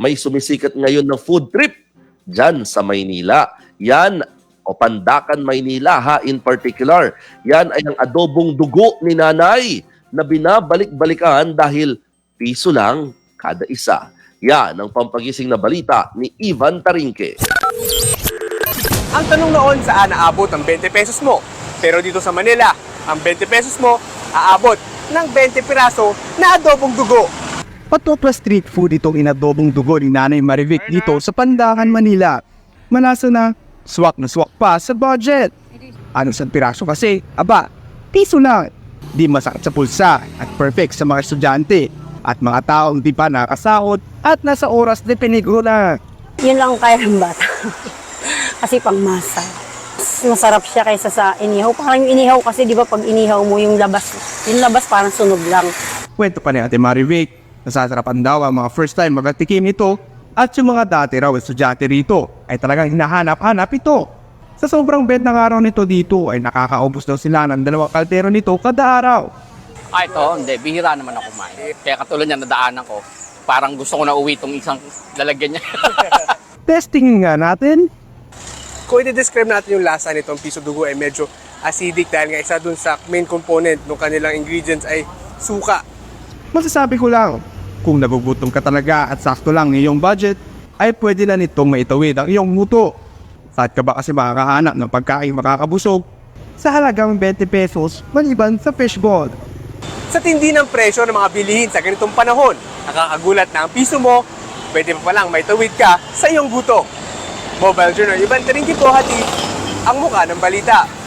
may sumisikat ngayon na food trip dyan sa Maynila. Yan o Pandakan, Maynila ha in particular. Yan ay ang adobong dugo ni nanay na binabalik-balikan dahil piso lang kada isa. Yan ang pampagising na balita ni Ivan Tarinque. Ang tanong noon saan naabot ang 20 pesos mo? Pero dito sa Manila, ang 20 pesos mo aabot ng 20 piraso na adobong dugo. Patopla street food itong inadobong dugo ni Nanay Marivic dito sa Pandakan, Manila. Malasa na, swak na swak pa sa budget. Ano sa piraso kasi? Aba, piso lang. Di masakit sa pulsa at perfect sa mga estudyante at mga taong di pa nakasahod at nasa oras de peligro Yun lang kaya ng bata. kasi pangmasa. Mas Masarap siya kaysa sa inihaw. Parang yung inihaw kasi di ba pag inihaw mo yung labas, yung labas parang sunog lang. Kwento pa ni Ate Marivic, nasasarapan daw ang mga first time magatikim ito at yung mga dati raw estudyante rito ay talagang hinahanap-hanap ito. Sa sobrang bed ng araw nito dito ay nakakaubos daw sila ng dalawang kaldero nito kada araw. Ah, ito, hindi. Bihira naman ako kumain. Kaya katulad niya, nadaanan ko. Parang gusto ko na uwi itong isang lalagyan niya. Testing nga natin. Kung i-describe natin yung lasa nitong piso dugo ay medyo acidic dahil nga isa dun sa main component ng kanilang ingredients ay suka. Masasabi ko lang, kung nagugutom ka talaga at sakto lang ng iyong budget, ay pwede na nitong maitawid ang iyong muto. Saan ka ba kasi makakahanap ng pagkain makakabusog? Sa halagang 20 pesos maliban sa fishball. Sa tindi ng presyo ng mga bilihin sa ganitong panahon, nakakagulat na ang piso mo, pwede pa palang may tawid ka sa iyong gutom. Mobile Journal, Iban Taringki po hati ang muka ng balita.